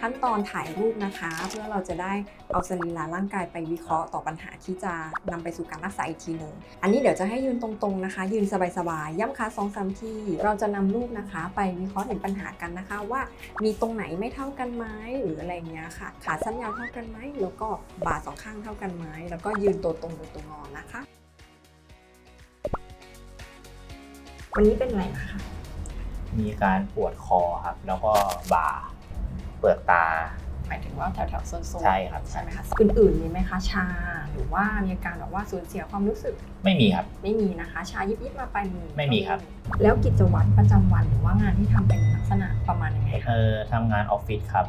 ขั้นตอนถ่ายรูปนะคะ เพื่อเราจะได้เอาสรีระร่างกายไปวิเคราะห์ต่อปัญหาที่จะนำไปสู่การรักษาอีกทีหนึ่งอันนี้เดี๋ยวจะให้ยืนตรงๆนะคะ ยืนสบายๆย่ำขาสองสามทีเราจะนำรูปนะคะ ไปวิเคราะห์ถึงปัญหากันนะคะ ว่ามีตรงไหนไม่เท่ากันไหมหรืออะไรเงี้ยค่ะ ขาสั้นยาวเท่ากันไหมแล้วก็บ่าสองข้างเท่ากันไหมแล้วก็ยืนตัวตรงตัวตรงงอนะคะวันนี้เป็นอะไรนะคะ มีการปวดคอครับ แล้วก็บ่า เปลือกตา หมายถึงว่าแถวๆโซนๆใช่ครับ ใช่ไหมคะอื่นๆมีไหมคะชา หรือว่ามีอาการแบบว่าสูญเสียความรู้สึกไม่มีครับ ไม่มีนะคะ ชายิบยิบมาไปลายมือไม่มีครับ แล้วกิจวัตรประจำวันหรือว่างานที่ทำเป็นลักษณะประมาณยังไงเอคะอทำงานออฟฟิศครับ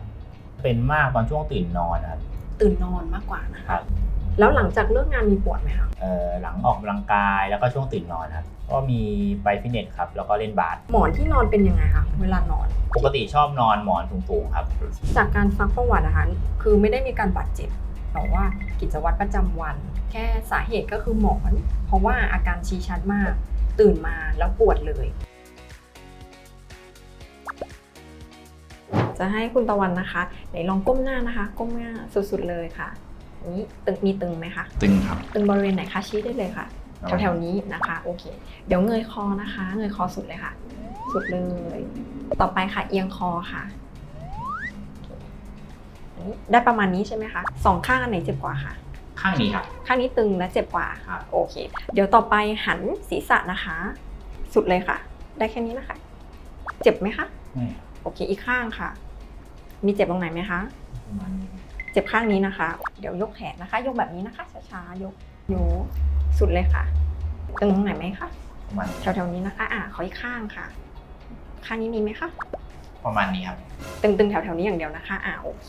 เป็นมากตอนช่วงตื่นนอนครับตื่นนอนมากกว่านะคคะรับ แล้วหลังจากเลิกงานมีปวดไหมคะเออหลังออกกำลังกายแล้วก็ช่วงตื่นนอนครับก็มีไปฟิตเนสครับแล้วก็เล่นบาสหมอนที่นอนเป็นยังไงคะเวลานอน ปกติชอบนอนหมอนสูงๆครับจากการฟังประวัตินะคะคือไม่ได้มีการบาดเจ็บแต่ว่ากิจวัตรประจำวัน แค่สาเหตุก็คือหมอน เพราะว่าอาการชี้ชัดมาก ตื่นมาแล้วปวดเลย จะให้คุณตะวันนะคะไหนลองก้มหน้านะคะ ก้มหน้าสุดๆเลยค่ะ นี้ตึงมีตึงไหมคะ ตึงครับ ตึงบริเวณไหนคะชี้ได้เลยค่ะแถวๆนี้นะคะโอเค เดี๋ยวเงยคอนะคะ เงยคอสุดเลยค่ะ สุดเลย ต่อไปค่ะ เอียงคอค่ะอันนี้ได้ประมาณนี้ใช่ไหมคะสองข้างอันไหนเจ็บกว่าคะข้างนี้ครับ ข้างนี้ตึงและเจ็บกว่าครับ โอเค เดี๋ยวต่อไปหันศีรษะนะคะ สุดเลยค่ะ ได้แค่นี้นะคะ เจ็บไหมคะ ไม่ครับโอเคอีกข้างค่ะ มีเจ็บตรงไหนไหมคะ ประมาณนี้เจ็บข้างนี้นะคะ เดี๋ยวยกแขนนะคะ ยกแบบนี้นะคะ ช้าๆ ยกยกสุดเลยค่ะ ตึงตรงไหนไหมคะประมาณนี้แถวๆนี้นะคะ อะขออีกข้างค่ะ ข้างนี้มีไหมคะ ประมาณนี้ครับ ตึงๆ แถวๆนี้อย่างเดียวนะคะ อะโอเค